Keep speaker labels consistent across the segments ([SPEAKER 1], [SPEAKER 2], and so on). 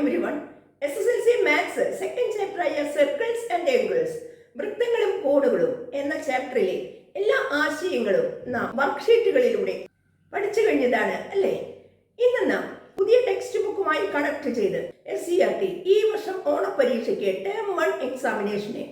[SPEAKER 1] Every one S S L C maths second ചാപ്റ്ററായ circles and angles വൃത്തങ്ങളും കോണുകളും എന്ന ചാപ്റ്ററിലെ എല്ലാ ആശയങ്ങളും നാം വർക്ക്ഷീറ്റുകളിലൂടെ പഠിച്ചു കഴിഞ്ഞതാണ് അല്ലേ? ഇന്ന് നാം പുതിയ ടെക്സ്റ്റ് ബുക്കുമായി കണക്ട് ചെയ്ത് എസ് സി ആർ ടി ഈ വർഷം ഓണപരീക്ഷയ്ക്ക് ടേം വൺ എക്സാമിനേഷനെ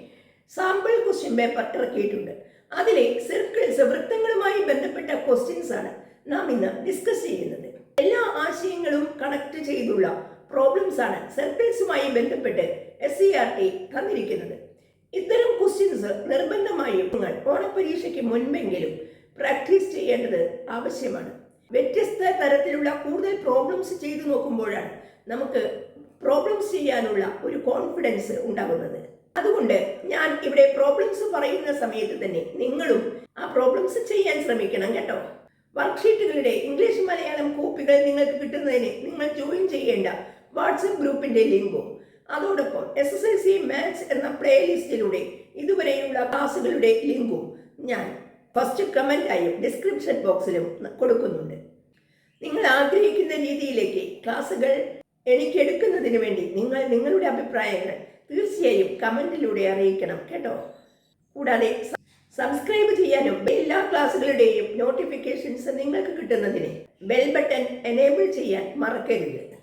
[SPEAKER 1] സാമ്പിൾ ക്വസ്റ്റ്യൻ പേപ്പർ ഇറക്കിയിട്ടുണ്ട്. അതിലെ സർക്കിൾസ് വൃത്തങ്ങളുമായി ബന്ധപ്പെട്ട ക്വസ്റ്റ്യൻസ് ആണ് നാം ഇന്ന് ഡിസ്കസ് ചെയ്യുന്നത്. എല്ലാ ആശയങ്ങളും കണക്ട് ചെയ്തുള്ള പ്രോബ്ലംസ് ആണ്. സർക്കിൾസുമായി ബന്ധപ്പെട്ട് എസ് സി ആർ ടി തന്നിരിക്കുന്നത്. ഇത്തരം ക്വസ്റ്റ്യൻസ് നിർബന്ധമായും നിങ്ങൾ ഓണപരീക്ഷയ്ക്ക് മുൻപെങ്കിലും പ്രാക്ടീസ് ചെയ്യേണ്ടത് ആവശ്യമാണ്. വ്യത്യസ്ത തരത്തിലുള്ള കൂടുതൽ പ്രോബ്ലംസ് ചെയ്തു നോക്കുമ്പോഴാണ് നമുക്ക് പ്രോബ്ലംസ് ചെയ്യാനുള്ള ഒരു കോൺഫിഡൻസ് ഉണ്ടാകുന്നത്. അതുകൊണ്ട് ഞാൻ ഇവിടെ പ്രോബ്ലംസ് പറയുന്ന സമയത്ത് തന്നെ നിങ്ങളും ആ പ്രോബ്ലംസ് ചെയ്യാൻ ശ്രമിക്കണം കേട്ടോ. വർക്ക്ഷീറ്റുകളുടെ ഇംഗ്ലീഷ് മലയാളം കോപ്പികൾ നിങ്ങൾക്ക് കിട്ടുന്നതിന് നിങ്ങൾ ജോയിൻ ചെയ്യേണ്ട വാട്സപ്പ് ഗ്രൂപ്പിന്റെ ലിങ്കും. അതോടൊപ്പം S S L C maths എന്ന പ്ലേലിസ്റ്റിലൂടെ ഇതുവരെയുള്ള ക്ലാസ്സുകളുടെ ലിങ്കും ഞാൻ ഫസ്റ്റ് കമന്റായും ഡിസ്ക്രിപ്ഷൻ ബോക്സിലും കൊടുക്കുന്നുണ്ട്. നിങ്ങൾ ആഗ്രഹിക്കുന്ന രീതിയിലേക്ക് ക്ലാസ്സുകൾ എനിക്ക് എടുക്കുന്നതിന് വേണ്ടി നിങ്ങൾ നിങ്ങളുടെ അഭിപ്രായങ്ങൾ തീർച്ചയായും കമന്റിലൂടെ അറിയിക്കണം കേട്ടോ. കൂടാതെ സബ്സ്ക്രൈബ് ചെയ്യാനും എല്ലാ ക്ലാസ്സുകളുടെയും നോട്ടിഫിക്കേഷൻസ് നിങ്ങൾക്ക് കിട്ടുന്നതിന് ബെൽ ബട്ടൺ എനേബിൾ ചെയ്യാൻ മറക്കരുത്.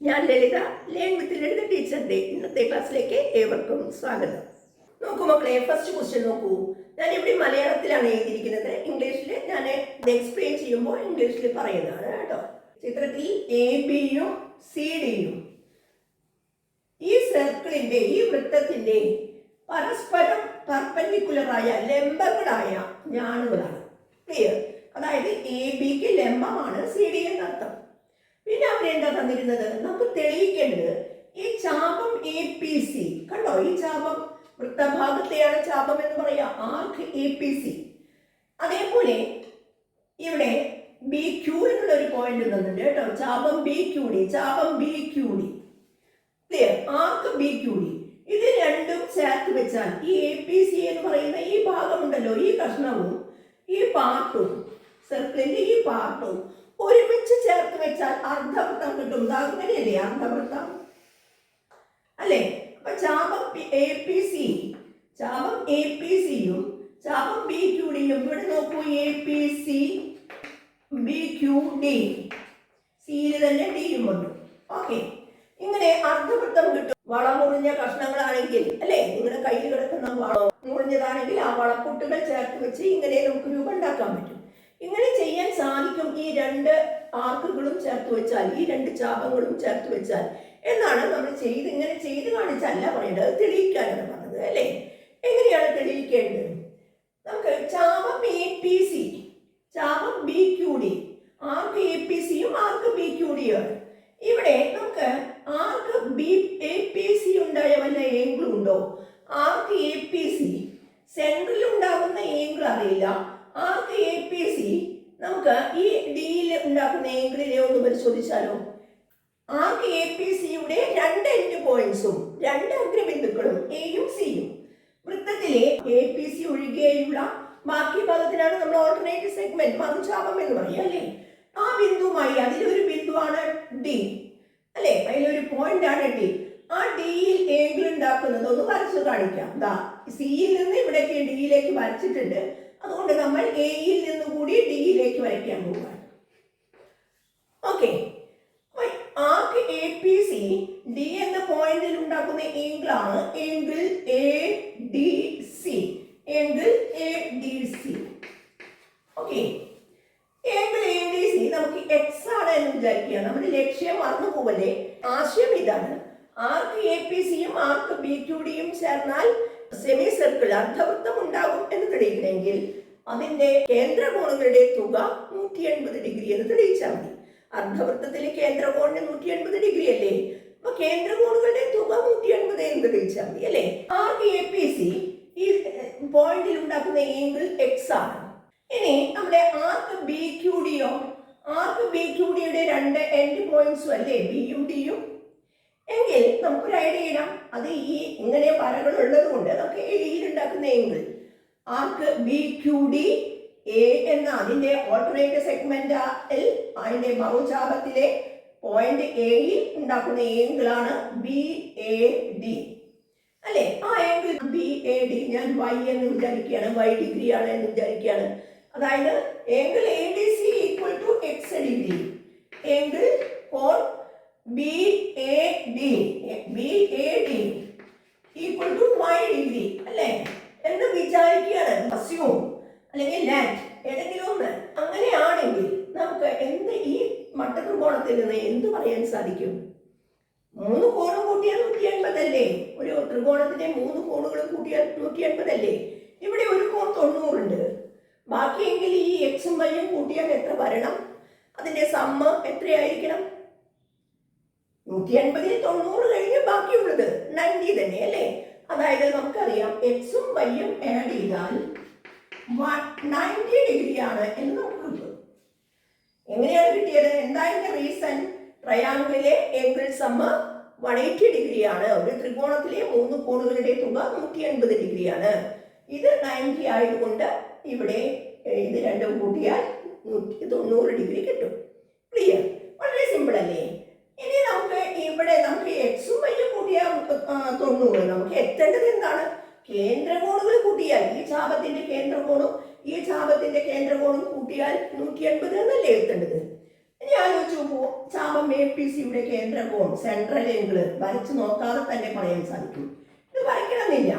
[SPEAKER 1] ഞാൻ ലളിത ലേൺ വിത്ത് ലളിത ടീച്ചറിന്റെ ഇന്നത്തെ ക്ലാസ്സിലേക്ക് ഏവർക്കും സ്വാഗതം. നോക്കൂ മക്കളെ ഫസ്റ്റ് ക്വസ്റ്റ്യൻ നോക്കൂ. ഞാൻ ഇവിടെ മലയാളത്തിലാണ് എഴുതിയിരിക്കുന്നത്. ഇംഗ്ലീഷിൽ ഞാൻ എക്സ്പ്ലെയിൻ ചെയ്യുമ്പോൾ ഇംഗ്ലീഷിൽ പറയുന്നതാണ് കേട്ടോ. ചിത്രത്തിൽ എ ബിയും സി ഡിയും ഈ സർക്കിളിന്റെ ഈ വൃത്തത്തിന്റെ പരസ്പരം പെർപ്പൻഡിക്കുലറായ ലംബങ്ങളായ ഞാണുകളാണ്. ക്ലിയർ അതായത് എ ബിക്ക് ലംബമാണ് സി ഡി എന്നർത്ഥം പിന്നെ അവരെന്താ തന്നിരുന്നത്? നമുക്ക് തെളിയിക്കേണ്ടത് ഈ ചാപം എ പി സി കണ്ടോ? ഈ ചാപം വൃത്തഭാഗത്തെയാണ് ചാപം എന്ന് പറയാ. ആർക്ക് എ പി സി അതേപോലെ ഇവിടെ ബി ക്യൂ എന്നുള്ള ഒരു പോയിന്റ് തന്നിട്ടുണ്ട് കേട്ടോ. ചാപം B Q D ചാപം B Q D clear arc B Q D ഇത് രണ്ടും ചേർത്ത് വെച്ചാൽ ഈ എ പി സി എന്ന് പറയുന്ന ഈ ഭാഗമുണ്ടല്ലോ ഈ കഷ്ണവും ഈ പാർട്ടും സർക്കിളിന്റെ ഈ പാർട്ടും ഒരുമിച്ച് ചേർത്ത് വെച്ചാൽ അർദ്ധവൃത്തം കിട്ടും. അങ്ങനെയല്ലേ? അർദ്ധവൃത്തം. അല്ലേ? അപ്പൊ ചാപം എ പി സി. ചാപം എ പി സിയും ചാപം ബി ക്യു ഡിയും ഇവിടെ നോക്കൂ A P C B Q D. സിയിൽ തന്നെ ഡിയും ഉണ്ട്. ഓക്കെ. ഇങ്ങനെ അർദ്ധവൃത്തം കിട്ടും. വളമുറിഞ്ഞ കഷ്ണങ്ങളാണെങ്കിൽ അല്ലേ? നിങ്ങളുടെ കയ്യിൽ കിടക്കുന്ന വളം മുറിഞ്ഞതാണെങ്കിൽ ആ വളപ്പൊട്ടുകൾ ചേർത്ത് വെച്ച് ഇങ്ങനെ നമുക്ക് രൂപം ഉണ്ടാക്കാൻ പറ്റും. ഇങ്ങനെ ചെയ്യാൻ സാധിക്കും ഈ രണ്ട് ആർക്കുകളും ചേർത്ത് വെച്ചാൽ ഈ രണ്ട് ചാപങ്ങളും ചേർത്ത് വെച്ചാൽ എന്നാണ് നമ്മൾ ചെയ്ത് ഇങ്ങനെ ചെയ്ത് കാണിച്ചല്ല പറയേണ്ടത്. തെളിയിക്കാനാണ് പറഞ്ഞത് അല്ലേ? എങ്ങനെയാണ് തെളിയിക്കേണ്ടത്? നമുക്ക് ചാപം A P C ചാപം B Q D arc A P സിയും ആർക്ക് ബി ക്യു ഡിയാണ് ഇവിടെ നമുക്ക് arc B A P C ഉണ്ടായ വല്ല ഏങ്കിളും ഉണ്ടോ? ആർക്ക് എ പി സി സെൻട്രലിൽ ഉണ്ടാകുന്ന ഏങ്കിൾ അറിയില്ല. ആർക്ക് എ പി സി നമുക്ക് ഈ ഡിയിൽ ഉണ്ടാക്കുന്ന ഏങ്കിളിനെ ഒന്ന് പരിശോധിച്ചാലോ? ആർക്ക് എ പി സിയുടെ രണ്ട് എൻഡ് പോയിന്റ്സും രണ്ട് അഗ്രബിന്ദുക്കളും എയും സിയും വൃത്തത്തിലെ എ പി സി ഒഴികെയുള്ള ബാക്കി ഭാഗത്തിനാണ് നമ്മൾ ഓൾട്ടർനേറ്റീവ് സെഗ്മെന്റ് മറുചാപം എന്ന് പറയുക അല്ലേ? ആ ബിന്ദുവുമായി അതിലൊരു ബിന്ദുവാണ് ഡി അല്ലേ? അതിലൊരു പോയിന്റ് ആണ് ഡി ആ ഡിയിൽ ഏങ്കിൾ ഉണ്ടാക്കുന്നത് ഒന്ന് വരച്ചു കാണിക്കാം. ദാ സിയിൽ നിന്ന് ഇവിടേക്ക് ഡിയിലേക്ക് വരച്ചിട്ടുണ്ട്. അതുകൊണ്ട് നമ്മൾ എയിൽ നിന്ന് കൂടി ഡിയിലേക്ക് വരയ്ക്കാൻ പോവുകയാണ്. Okay arc A P C D എന്ന പോയിന്റിൽ ഉണ്ടാക്കുന്ന ഏങ്കിളാണ് എങ്കിൽ A D C angle A D C okay A D C നമുക്ക് എക്സ് ആണ് എന്ന് വിചാരിക്കുക. നമ്മുടെ ലക്ഷ്യം മറന്നു പോവല്ലേ? ആശയം ഇതാണ്. ആർക്ക് എ പി സിയും ആർക്ക് ബി ടു ഡിയും ചേർന്നാൽ സെമി സർക്കിൾ അർദ്ധവൃത്തം ഉണ്ടാകും എന്ന് തെളിയിക്കണമെങ്കിൽ അതിന്റെ കേന്ദ്രകോണുകളുടെ തുക നൂറ്റി എൺപത് ഡിഗ്രി എന്ന് തെളിയിച്ചാൽ മതി. അർദ്ധവൃത്തത്തിലെ കേന്ദ്രകോണിന് നൂറ്റി എൺപത് ഡിഗ്രി അല്ലേ? അപ്പൊ കേന്ദ്രകോണുകളുടെ തുക നൂറ്റി എൺപത് എന്ന് തെളിയിച്ചാൽ മതി അല്ലേ? ആർക്ക് എ പി സി ഈ പോയിന്റിൽ ഉണ്ടാക്കുന്ന ഏങ്കിൾ എക്സ് ആണ്. ഇനി നമ്മുടെ ആർക്ക് ബി ക്യു ഡിയോ ആർക്ക് ബി ക്യു ഡിയുടെ രണ്ട് എൻഡ് പോയിന്റ്സും അല്ലേ? ബി ബിയും ഡിയും എങ്കിൽ നമുക്കൊരു ഐഡിയ ഇടാം. അത് ഈ ഇങ്ങനെ വരകൾ ഉള്ളത് കൊണ്ട് നമുക്ക് എങ്കിൽ arc? B Q D A എന്ന അതിന്റെ ഓൾട്ടർനേറ്റീവ് സെഗ്മെന്റ് അതിന്റെ ബഹുചാപത്തിലെ പോയിന്റ് എയിൽ ഉണ്ടാക്കുന്ന ഏങ്കിളാണ് ബി എ ഡി അല്ലെ? ആ ഏങ്കിൾ ബി എ ഡി ഞാൻ വൈ എന്ന് വിചാരിക്കുകയാണ്. വൈ ഡിഗ്രി ആണ് എന്ന് വിചാരിക്കുകയാണ്. അതായത് angle A D C equal to X degree angle for B A D B A D equal to Y degree അല്ലേ എന്ന് വിചാരിക്കുകയാണ് അസ്യൂം അല്ലെങ്കിൽ ലാൻഡ് ഏതെങ്കിലും ഒന്ന് അങ്ങനെയാണെങ്കിൽ നമുക്ക് എന്ത് ഈ മട്ടത്രികോണത്തിൽ നിന്ന് എന്ത് പറയാൻ സാധിക്കും മൂന്ന് കോണും കൂട്ടിയാൽ നൂറ്റി അൻപതല്ലേ ഒരു ത്രികോണത്തിന്റെ മൂന്ന് കോണുകളും കൂട്ടിയാൽ നൂറ്റി അൻപതല്ലേ ഇവിടെ ഒരു കോൺ തൊണ്ണൂറുണ്ട് ബാക്കിയെങ്കിൽ ഈ എക്സും വൈയും കൂട്ടിയാൽ എത്ര വരണം അതിന്റെ സമ്മ എത്രയായിരിക്കണം നൂറ്റി അൻപതിൽ തൊണ്ണൂറ് കഴിഞ്ഞ് ബാക്കിയുള്ളത് നയന്റി തന്നെ അല്ലേ അതായത് നമുക്കറിയാം എക്സും വൈയും ആഡ് ചെയ്താൽ നയന്റി ഡിഗ്രി ആണ് എന്ന് നമുക്ക് കിട്ടും എങ്ങനെയാണ് കിട്ടിയത് എന്താ ഇതിന്റെ റീസൺ ട്രയാങ്കിളിലെ ഏങ്കിൾ സമ്മ വൺ എയ്റ്റി ഡിഗ്രി ആണ് ഒരു ത്രികോണത്തിലെ മൂന്ന് കോണുകളുടെ തുക നൂറ്റി അൻപത് ഡിഗ്രിയാണ്. ഇത് നയന്റി ആയതുകൊണ്ട് ഇവിടെ ഇത് രണ്ടും കൂട്ടിയാൽ നൂറ്റി തൊണ്ണൂറ് ഡിഗ്രി കിട്ടും. ക്ലിയർ വളരെ സിമ്പിൾ അല്ലേ? ഇനി നമുക്ക് ഇവിടെ നമുക്ക് എക്സും വൈയും കൂട്ടിയാൽ തൊണ്ണൂറ്. നമുക്ക് എത്തേണ്ടത് എന്താണ്? കേന്ദ്രകോണുകൾ കൂട്ടിയാൽ ഈ ചാപത്തിന്റെ കേന്ദ്രകോണും ഈ ചാപത്തിന്റെ കേന്ദ്രകോണും കൂട്ടിയാൽ നൂറ്റി അൻപത് എന്നല്ലേ എത്തേണ്ടത്? ഇനി ആലോചിച്ചു ചാപം എ പി സിയുടെ കേന്ദ്രകോൺ സെൻട്രൽ ഏങ്കിൾ വരച്ച് നോക്കാതെ തന്നെ പറയാൻ സാധിക്കും. വരയ്ക്കണമെന്നില്ല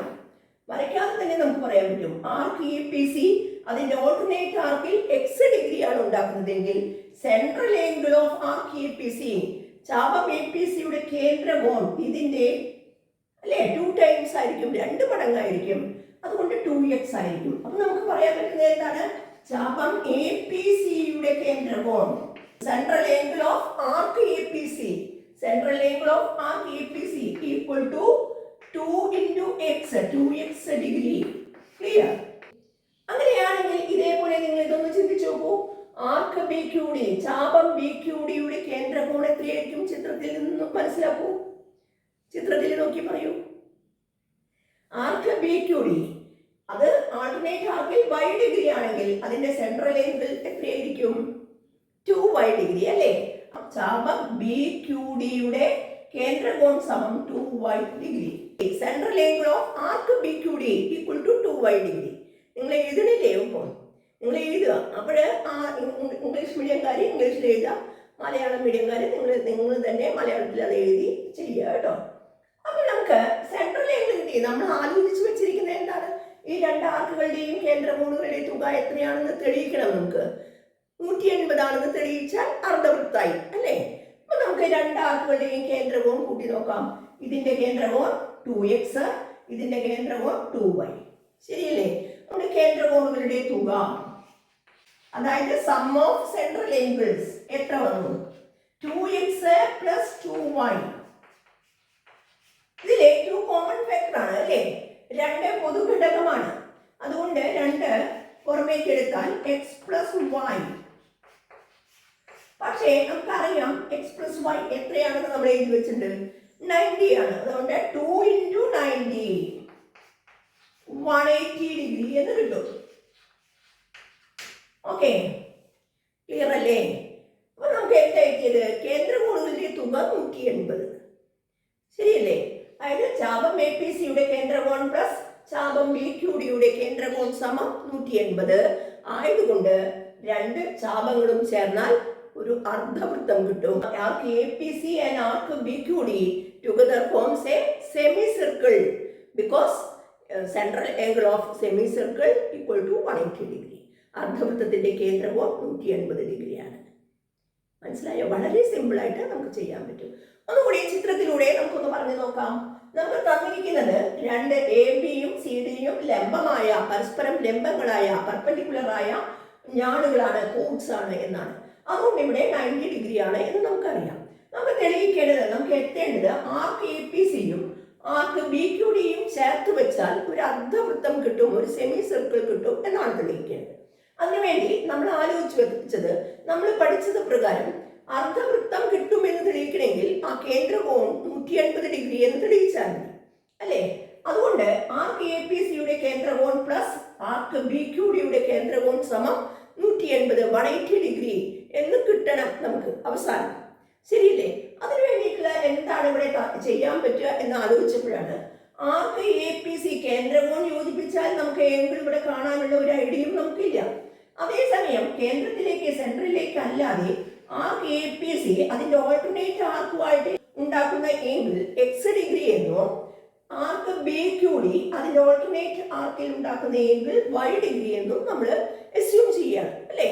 [SPEAKER 1] വരയ്ക്കാതെ തന്നെ നമുക്ക് പറയാൻ പറ്റും. ആർക്ക് ഇ പി സി അതിന്റെ ഓൾട്ടർനേറ്റ് ആർക്കിൽ എക്സ് ഡിഗ്രിയാണ് ഉണ്ടാക്കുന്നതെങ്കിൽ central angle of arc E P C ചാപം A P സിയുടെ കേന്ദ്രകോൺ ഇതിന്റെ അല്ലേ ടു ടൈംസ് ആയിരിക്കും രണ്ട് മടങ്ങായിരിക്കും. അതുകൊണ്ട് ടു എക്സ് ആയിരിക്കും. അപ്പൊ നമുക്ക് പറയാൻ പറ്റുന്നത് എന്താണ്? ചാപം എ പി സിയുടെ കേന്ദ്രകോൺ. Central angle of arc A P C central angle of arc A P C equal to two into X two X degree clear അങ്ങനെയാണെങ്കിൽ ഇതേപോലെ നിങ്ങൾ ഇതൊന്ന് ചിന്തിച്ചു നോക്കൂ. ആർക്ക് ബി ക്യു ഡി ചാപം ബി ക്യു ഡിയുടെ കേന്ദ്രകോൺ എത്രയായിരിക്കും ചിത്രത്തിൽ നിന്ന് മനസ്സിലാക്കൂ? ചിത്രത്തിൽ നോക്കി പറയൂ. ആർക്ക് ബി ക്യു ഡി അത് ആൾട്ടർനേറ്റ് ആർക്കിൽ വൈ ഡിഗ്രി ആണെങ്കിൽ അതിന്റെ സെൻട്രൽ ഏങ്കിൾ എത്രയായിരിക്കും? ടു വൈ ഡിഗ്രി അല്ലേ? ചാപം ബി ക്യു ഡിയുടെ കേന്ദ്രകോൺ സമം two Y degree central angle of arc B Q D equal to two Y degree നിങ്ങൾ എഴുതണില്ലേ ഇപ്പോൾ നിങ്ങൾ എഴുതുക. അപ്പോൾ ആ ഇംഗ്ലീഷ് മീഡിയംകാർ ഇംഗ്ലീഷിൽ എഴുതുക. മലയാളം മീഡിയംകാർ നിങ്ങൾ നിങ്ങൾ തന്നെ മലയാളത്തിൽ അത് എഴുതി ചെയ്യുക കേട്ടോ. അപ്പോൾ നമുക്ക് സെൻട്രൽ ആംഗിൾ കിട്ടി നമ്മൾ ആലോചിച്ച് വെച്ചിരിക്കുന്നത് എന്താണ്? ഈ രണ്ട് ആർക്കുകളുടെയും കേന്ദ്രകോണുകളുടെയും തുക എത്രയാണെന്ന് തെളിയിക്കണം നമുക്ക്. നൂറ്റി എൺപതാണെന്ന് തെളിയിച്ചാൽ അർദ്ധവൃത്തായി അല്ലേ? അപ്പൊ നമുക്ക് രണ്ട് ആർക്കുകളുടെയും കേന്ദ്രവും കൂട്ടി നോക്കാം. ഇതിന്റെ കേന്ദ്രകോൺ ടു എക്സ് ഇതിന്റെ കേന്ദ്രകോൺ ടു വൈ ശരിയല്ലേ? നമ്മുടെ കേന്ദ്രകോണുകളുടെ തുക. അതായത് സം ഓഫ് സെൻട്രൽ ഏങ്കിൾസ് എത്ര വന്നു? Two X plus two Y ഇതിൽ ഏറ്റവും കോമൺ ഫാക്ടർ ആണ് അല്ലേ? രണ്ട് പൊതുഘടകമാണ് അതുകൊണ്ട് രണ്ട് പുറമേക്ക് എടുത്താൽ എക്സ് പ്ലസ് വൈ പക്ഷേ നമുക്കറിയാം എക്സ് പ്ലസ് വൈ എത്രയാണെന്ന് നമ്മൾ എഴുതി വെച്ചിട്ടുണ്ട്. നയന്റി ആണ്. അതുകൊണ്ട് two into ninety one eighty degree എന്ന് കിട്ടും. ഓക്കെ ക്ലിയർ അല്ലേ? അപ്പൊ നമുക്ക് എന്താ കേന്ദ്ര കേന്ദ്രകോണുകളുടെ തുക നൂറ്റി എൺപത്. ശരിയല്ലേ? അതായത് ചാപം എ പി സിയുടെ കേന്ദ്രകോൺ പ്ലസ് ചാപം ബി ക്യു ഡിയുടെ കേന്ദ്രകോൺ സമം നൂറ്റി എൺപത്. ആയതുകൊണ്ട് രണ്ട് ചാപങ്ങളും ചേർന്നാൽ ഒരു അർദ്ധവൃത്തം കിട്ടും. Arc? A P C and arc? B Q D a semi circle because central angle of semi circle equal to one eighty degree അർദ്ധവൃത്തത്തിന്റെ കേന്ദ്രകോൺ നൂറ്റി എൺപത് ഡിഗ്രിയാണ് മനസ്സിലായോ? വളരെ സിമ്പിളായിട്ട് നമുക്ക് ചെയ്യാൻ പറ്റും. ഒന്നുകൂടി ചിത്രത്തിലൂടെ നമുക്കൊന്ന് പറഞ്ഞു നോക്കാം. നമുക്ക് തന്നിരിക്കുന്നത് രണ്ട് എ ബിയും സി ഡിയും ലംബമായ പരസ്പരം ലംബങ്ങളായ പെർപ്പൻഡിക്കുലറായ ഞാടുകളാണ് കോഡ്സ് ആണ് എന്നാണ്. അതുകൊണ്ട് ഇവിടെ നയന്റി ഡിഗ്രിയാണ് എന്ന് നമുക്കറിയാം. നമുക്ക് തെളിയിക്കേണ്ടത് നമുക്ക് എത്തേണ്ടത് ആർക്ക് എ പി സിയും ആർക്ക് ബി ക്യു ഡിയും ചേർത്ത് വെച്ചാൽ ഒരു അർദ്ധവൃത്തം കിട്ടും ഒരു സെമി സർക്കിൾ കിട്ടും എന്നാണ് തെളിയിക്കേണ്ടത്. അതിനുവേണ്ടി നമ്മൾ ആലോചിച്ച് വെച്ചത് നമ്മൾ പഠിച്ചത് പ്രകാരം അർദ്ധവൃത്തം കിട്ടുമെന്ന് തെളിയിക്കണമെങ്കിൽ ആ കേന്ദ്രകോൺ നൂറ്റി എൺപത് ഡിഗ്രി എന്ന് തെളിയിച്ചാൽ മതി. അല്ലേ? അതുകൊണ്ട് ആർക്ക് എ പി സിയുടെ കേന്ദ്രകോൺ പ്ലസ് ആർക്ക് ബി ക്യു ഡിയുടെ കേന്ദ്രകോൺ സമം നൂറ്റി എൺപത് വൺ എയ്റ്റി ഡിഗ്രി എന്ന് കിട്ടണം നമുക്ക് അവസാനം. ശരിയല്ലേ? അതിനു വേണ്ടിയിട്ടുള്ള എന്താണ് ഇവിടെ ചെയ്യാൻ പറ്റുക എന്ന് ആലോചിച്ചപ്പോഴാണ് ആർക്ക് എ പി സി കേന്ദ്രവും യോജിപ്പിച്ചാൽ നമുക്ക് എങ്കിലും ഇവിടെ കാണാനുള്ള ഒരു ഐഡിയയും നമുക്കില്ല. അതേസമയം കേന്ദ്രത്തിലേക്ക് സെൻട്രലിലേക്ക് അല്ലാതെ ആർക്ക് എ പി സി അതിന്റെ ഓൾട്ടർനേറ്റ് ആർക്കുമായിട്ട് ഉണ്ടാക്കുന്ന എങ്കിൽ എക്സ് ഡിഗ്രി എന്നോ ആർക്ക് ബി ക്യു ഡി അതിന്റെ ഓൾട്ടർനേറ്റ് ആർക്കിൽ ഉണ്ടാക്കുന്ന എങ്കിൽ വൈ ഡിഗ്രി എന്നും നമ്മൾ അസ്യൂം ചെയ്യുകയാണ് അല്ലേ?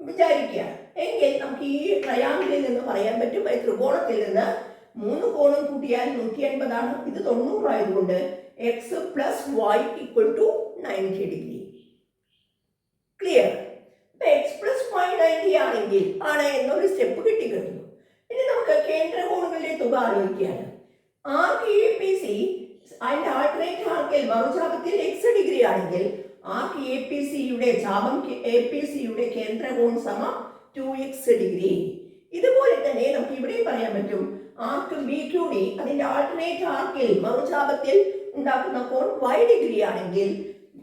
[SPEAKER 1] വിചാരിക്കുക. എങ്കിൽ നമുക്ക് ഈ ട്രയാങ്കിളിൽ നിന്ന് പറയാൻ പറ്റും. ഈ ത്രികോണത്തിൽ നിന്ന് മൂന്ന് കോണും കൂട്ടിയാൽ നൂറ്റി അൻപതാണ് ഇത് തൊണ്ണൂറായതുകൊണ്ട് X plus Y equal to ninety degree clear X plus Y ninety ആണെങ്കിൽ ആണ് എന്നൊരു സ്റ്റെപ്പ് കിട്ടിക്കഴിഞ്ഞു. ഇനി നമുക്ക് കേന്ദ്ര കോണുകളിലെ തുക ആലോചിക്കുകയാണ്. ആർ കെ പി സി അതിന്റെ ആൾട്ടറേറ്റ് ആർക്കിൽ മറുചാപത്തിൽ എക്സ് ഡിഗ്രി ആണെങ്കിൽ ആർക്ക് എ പി സിയുടെ ചാപം എ പി സിയുടെ കേന്ദ്രകോൺ സമം ടു എക്സ് ഡിഗ്രി. ഇതുപോലെ തന്നെ നമുക്ക് ഇവിടെ പറയാൻ പറ്റും. ആർക്ക് ബി ടു ഡി അതിന്റെ ആൾട്ടർനേറ്റ് ആർക്കിൽ മറുചാപത്തിൽ ഉണ്ടാക്കുന്ന കോൺ വൈ ഡിഗ്രി ആണെങ്കിൽ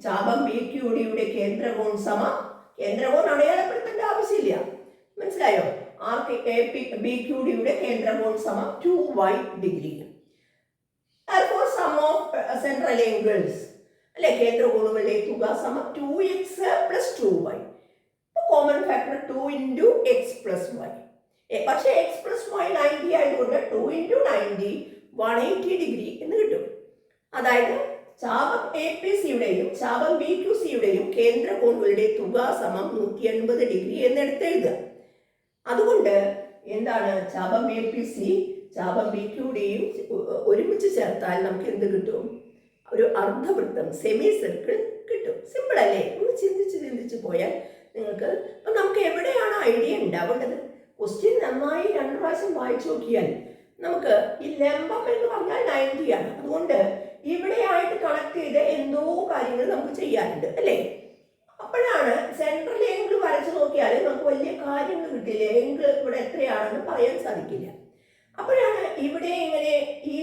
[SPEAKER 1] ചാപം ബി ക്യു ഡിയുടെ കേന്ദ്രകോൺ സമം. കേന്ദ്രകോൺ അടയാളപ്പെടുത്തേണ്ട ആവശ്യമില്ല. മനസ്സിലായോ? Arc A P B Q ഡിയുടെ കേന്ദ്രകോൺ സമം two Y degree. Therefore sum of uh, അല്ലെ? കേന്ദ്ര കോണുകളുടെ തുക സമം two X plus two Y common factor two into X plus Y പക്ഷേ എക്സ് പ്ലസ് വൈ നയന്റി ആയതുകൊണ്ട് two into ninety one eighty degree എന്ന് കിട്ടും. അതായത് ചാപം എ പി സിയുടെയും ചാപം ബി ക്യു സിയുടെയും കേന്ദ്ര കോണുകളുടെ തുക സമം നൂറ്റി അൻപത് ഡിഗ്രി എന്നെടുത്ത് എഴുതുക. അതുകൊണ്ട് എന്താണ്? ചാപം എ പി സി ചാപം ബി ക്യുടെയും ഒരുമിച്ച് ചേർത്താൽ നമുക്ക് എന്ത് കിട്ടും? ഒരു അർദ്ധവൃത്തം സെമി സർക്കിൾ കിട്ടും. സിമ്പിൾ അല്ലേ? ഒന്ന് ചിന്തിച്ച് ചിന്തിച്ച് പോയാൽ നിങ്ങൾക്ക് അപ്പം നമുക്ക് എവിടെയാണ് ഐഡിയ ഉണ്ടാവേണ്ടത്? ക്വസ്റ്റ്യൻ നന്നായി രണ്ട് പ്രാവശ്യം വായിച്ചു നോക്കിയാൽ നമുക്ക് ഈ ലംബം എന്ന് പറഞ്ഞാൽ നയന്റി ആണ്. അതുകൊണ്ട് ഇവിടെയായിട്ട് കണക്ട് ചെയ്ത് എന്തോ കാര്യങ്ങൾ നമുക്ക് ചെയ്യാനുണ്ട് അല്ലേ? അപ്പോഴാണ് സെൻട്രൽ ഏങ്കിൾ വരച്ച് നോക്കിയാൽ നമുക്ക് വലിയ കാര്യങ്ങൾ കിട്ടില്ല. ഏങ്കിൾ ഇവിടെ എത്രയാണെന്ന് പറയാൻ സാധിക്കില്ല. അപ്പോഴാണ് ഇവിടെ ഇങ്ങനെ ഈ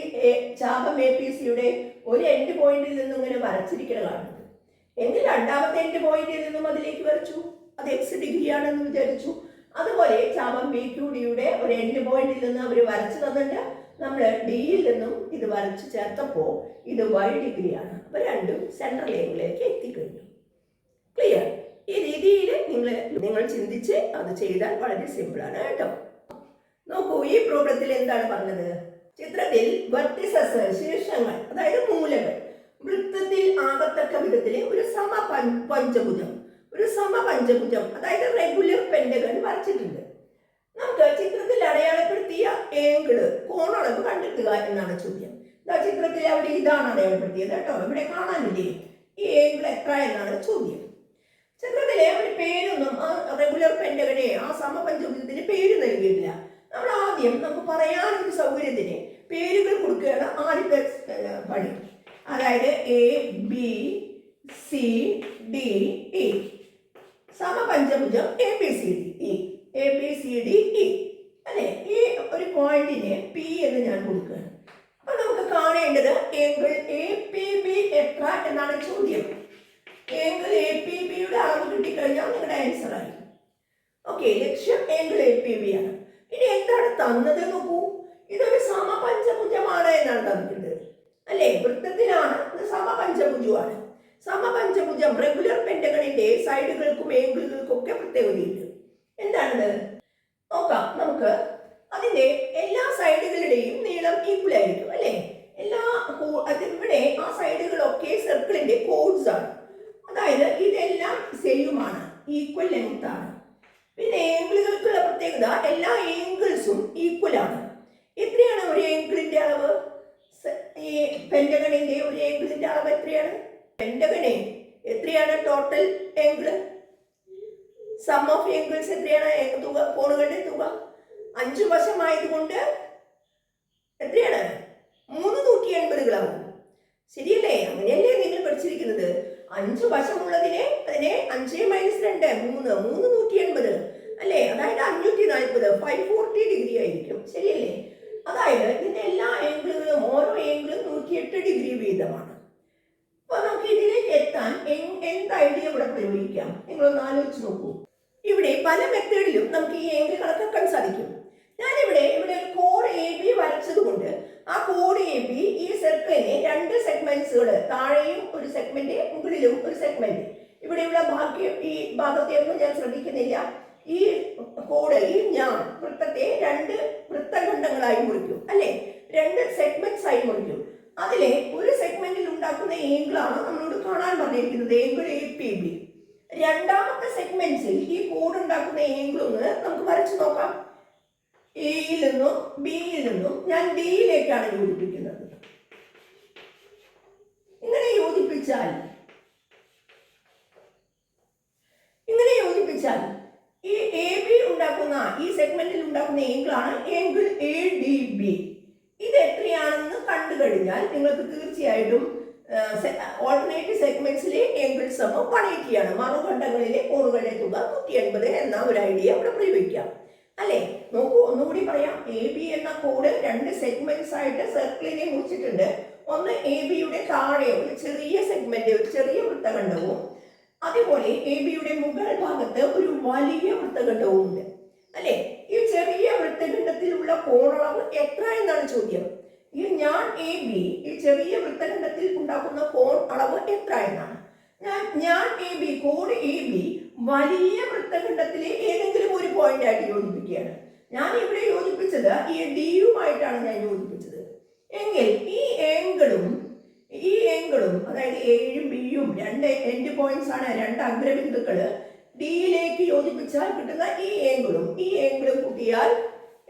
[SPEAKER 1] ചാപം എ പി സിയുടെ ഒരു എൻഡ് പോയിന്റിൽ നിന്നും ഇങ്ങനെ വരച്ചിരിക്കണ കാണുന്നത്. എങ്കിൽ രണ്ടാമത്തെ എൻഡ് പോയിന്റിൽ നിന്നും അതിലേക്ക് വരച്ചു. അത് എക്സ് ഡിഗ്രി ആണെന്ന് വിചാരിച്ചു. അതുപോലെ ചാപം ബി ക്യു ഡിയുടെ ഒരു എൻഡ് പോയിന്റിൽ നിന്ന് അവർ വരച്ചു തന്നിട്ട് നമ്മൾ ഡിയിൽ നിന്നും ഇത് വരച്ച് ചേർത്തപ്പോൾ ഇത് വൈ ഡിഗ്രിയാണ് അപ്പോൾ രണ്ടും സെൻട്രൽ ലൈനിലേക്ക് എത്തിക്കഴിഞ്ഞു. ക്ലിയർ ഈ രീതിയിൽ നിങ്ങൾ നിങ്ങൾ ചിന്തിച്ച് അത് ചെയ്താൽ വളരെ സിമ്പിളാണ് കേട്ടോ. നോക്കൂ ഈ പ്രോബ്ലത്തിൽ എന്താണ് പറഞ്ഞത്? ചിത്രത്തിൽ വെർട്ടിസസ് ശീർഷങ്ങൾ അതായത് മൂലകൾ വൃത്തത്തിൽ ആകത്തക്ക വിധത്തിലെ ഒരു സമ പഞ്ചഭുജം. ഒരു സമ പഞ്ചഭുജം അതായത് റെഗുലർ പെൻഡഗൺ വരച്ചിട്ടുണ്ട്. നമുക്ക് ചിത്രത്തിൽ അടയാളപ്പെടുത്തിയ ഏങ്കിൾ കോണളവ് കണ്ടെത്തുക എന്നാണ് ചോദ്യം. ചിത്രത്തിൽ അവിടെ ഇതാണ് അടയാളപ്പെടുത്തിയത് കേട്ടോ. ഇവിടെ കാണാനില്ലേ? ഈ ഏങ്കിൾ എത്ര എന്നാണ് ചോദ്യം. ചിത്രത്തിലെ ഒരു പേരൊന്നും ആ റെഗുലർ പെൻഡഗനെ ആ സമപഞ്ചഭുജത്തിന് പേര് നൽകിയിട്ടില്ല. നമ്മൾ ആദ്യം നമുക്ക് പറയാനൊരു സൗകര്യത്തിന് പേരുകൾ കൊടുക്കുകയാണ് ആദ്യത്തെ പണി. അതായത് A B C D E സമപഞ്ചഭുജം A B C D E A B C D E അല്ലെ? ഈ ഒരു പോയിന്റിന് പി എന്ന് ഞാൻ കൊടുക്കുകയാണ്. അപ്പൊ നമുക്ക് കാണേണ്ടത് ഏങ്കിൾ എ പി ബി എത്ര എന്നാണ് ചോദ്യം. ഏങ്കിൾ എ പി ബിയുടെ അളവ് കിട്ടിക്കഴിഞ്ഞാൽ നിങ്ങളുടെ ആൻസർ ആയി ഓക്കെ ലക്ഷ്യം ഏങ്കിൾ എ പി ബി ആണ്. ഇനി എന്താണ് തന്നത് നോക്കൂ. ഇതൊരു സമപഞ്ചഭുജമാണ് എന്നാണ് തന്നിട്ടുണ്ട് അല്ലേ? വൃത്തത്തിലാണ്. ഇത് സമപഞ്ചഭുജമാണ്. സമപഞ്ചഭുജം റെഗുലർ പെൻഡകളിന്റെ സൈഡുകൾക്കും ഏങ്കിളുകൾക്കും ഒക്കെ പ്രത്യേകതയുണ്ട്. എന്താണിത്? നോക്കാം. നമുക്ക് അതിന്റെ എല്ലാ സൈഡുകളുടെയും നീളം ഈക്വൽ ആയിരിക്കും. അല്ലേ? എല്ലാ ഇവിടെ ആ സൈഡുകളൊക്കെ സർക്കിളിന്റെ കോഡ്സ് ആണ്. അതായത് ഇതെല്ലാം സെയിമാണ് ഈക്വൽ ലെങ്ത് ആണ്. പിന്നെ ഏങ്കിളുകൾക്കുള്ള പ്രത്യേകത എല്ലാ ഏങ്കിൾസും ഈക്വൽ ആണ്. എത്രയാണ് ഒരു ഏങ്കിളിന്റെ അളവ്? ഈ പെൻഡഗണിന്റെ ഒരു ഏങ്കിളിന്റെ അളവ് എത്രയാണ്? പെൻഡഗണെ എത്രയാണ് total angle sum of angles എത്രയാണ്? തുക കോണുകളുടെ തുക? അഞ്ചു വശമായതുകൊണ്ട് എത്രയാണ്? മൂന്ന് നൂറ്റി എൺപതുകളാവും ശരിയല്ലേ? അങ്ങനെയല്ലേ നിങ്ങൾ പഠിച്ചിരിക്കുന്നത്? അഞ്ച് വശമുള്ളതിനെ അതിനെ അഞ്ച് മൈനസ് രണ്ട് മൂന്ന് മൂന്ന് നൂറ്റി എൺപത്. അല്ലേ? അതായത് അഞ്ഞൂറ്റി നാൽപ്പത്. ഫൈവ് ഫോർട്ടി ഡിഗ്രി ആയിരിക്കും. ശരിയല്ലേ? അതായത് ഇതിന്റെ എല്ലാ ഏംഗിളുകളും ഓരോ ഏങ്കിളും നൂറ്റിയെട്ട് ഡിഗ്രി വീതമാണ്. അപ്പൊ നമുക്ക് ഇതിലേക്ക് എത്താൻ എന്ത് ഐഡിയ ഇവിടെ പ്രയോഗിക്കാം? നിങ്ങളൊന്ന് ആലോചിച്ച് നോക്കൂ. ഇവിടെ പല മെത്തേഡിലും നമുക്ക് ഈ ഏംഗിൾ കണക്കാക്കാൻ സാധിക്കും. ഞാനിവിടെ ഇവിടെ ഒരു കോഡ് എ ബി വരച്ചത് കൊണ്ട് ആ എ ബി ഈ സർക്കിളിനെ രണ്ട് സെഗ്മെന്റ്സുകൾ താഴെയും ഒരു സെഗ്മെന്റ് മുകളിലും ഒരു സെഗ്മെന്റ് ഇവിടെയുള്ള ബാക്കി ഈ ഭാഗത്തെയൊന്നും ഞാൻ ശ്രദ്ധിക്കുന്നില്ല. ഈ കോഡ് ഈ ഞാൻ വൃത്തത്തെ രണ്ട് വൃത്തഖണ്ഡങ്ങളായി മുറിക്കും അല്ലെ? രണ്ട് സെഗ്മെന്റ്സ് ആയി മുറിക്കും. അതിലെ ഒരു സെഗ്മെന്റിൽ ഉണ്ടാക്കുന്ന ഏങ്കിളാണ് നമ്മളോട് കാണാൻ പറഞ്ഞിരിക്കുന്നത് ഏങ്കിൾ എ പി ബി രണ്ടാമത്തെ സെഗ്മെന്റ്സിൽ ഈ കോഡ് ഉണ്ടാക്കുന്ന ഏങ്കിൾ ഒന്ന് നമുക്ക് വരച്ചു നോക്കാം. എയിൽ നിന്നും ബിയിൽ നിന്നും ഞാൻ ഡിയിലേക്കാണ് യോജിപ്പിക്കുന്നത്. ഇങ്ങനെ യോജിപ്പിച്ചാൽ ഇങ്ങനെ യോജിപ്പിച്ചാൽ ഈ എ ബി ഉണ്ടാക്കുന്ന ഈ സെഗ്മെന്റിൽ ഉണ്ടാക്കുന്ന ഏങ്കിളാണ് ഏങ്കിൾ എ ഡി ബി ഇത് എത്രയാണെന്ന് കണ്ടു കഴിഞ്ഞാൽ നിങ്ങൾക്ക് തീർച്ചയായിട്ടും ഓൾട്ടർനേറ്റീവ് സെഗ്മെന്റ്സിലെ ഏങ്കിൾ സമം വൺ മറുഘട്ടങ്ങളിലെ മറുഖണ്ഡങ്ങളിലെ കോണുകളുടെ തുക നൂറ്റി എൺപത് എന്ന ഒരു ഐഡിയ അവിടെ പ്രയോഗിക്കാം. അല്ലേ? നോക്കൂ ഒന്നുകൂടി പറയാം. എ ബി എന്ന കോഡ് രണ്ട് സെഗ്മെന്റ്സ് ആയിട്ട് സർക്കിളിനെ മുറിച്ചിട്ടുണ്ട്. ഒന്ന് എ ബിയുടെ താഴെ ഒരു ചെറിയ സെഗ്മെന്റ് ഒരു ചെറിയ വൃത്തഖണ്ഡവും അതുപോലെ എ ബിയുടെ മുകൾ ഭാഗത്ത് ഒരു വലിയ വൃത്തഖണ്ഡവും ഉണ്ട്. അല്ലെ? ഈ ചെറിയ വൃത്തഖണ്ഡത്തിലുള്ള കോണളവ് എത്ര എന്നാണ് ചോദ്യം. ഈ ഞാൻ എ ബി ഈ ചെറിയ വൃത്തഖണ്ഡത്തിൽ ഉണ്ടാക്കുന്ന കോൺ അളവ് എത്ര എന്നാണ്. ഞാൻ ഞാൻ എ ബി കോഡ് എ ബി വലിയ വൃത്തഖണ്ഡത്തിലെ ഏതെങ്കിലും ഒരു പോയിന്റ് ആയിട്ട് യോജിപ്പിക്കുകയാണ് ഞാൻ ഇവിടെ യോജിപ്പിച്ചത് ഈ ഡി ഡിയുമായിട്ടാണ് ഞാൻ യോജിപ്പിച്ചത്. എങ്കിൽ ഈ ഏങ്കിളും ഈ ഏങ്കിളും അതായത് എയും ബിയും രണ്ട് എൻഡ് പോയിന്റ്സ് ആണ് രണ്ട് അഗ്രബിന്ദുക്കൾ ഡിയിലേക്ക് യോജിപ്പിച്ചാൽ കിട്ടുന്ന ഈ ഏങ്കിളും ഈ ഏങ്കിളും കൂട്ടിയാൽ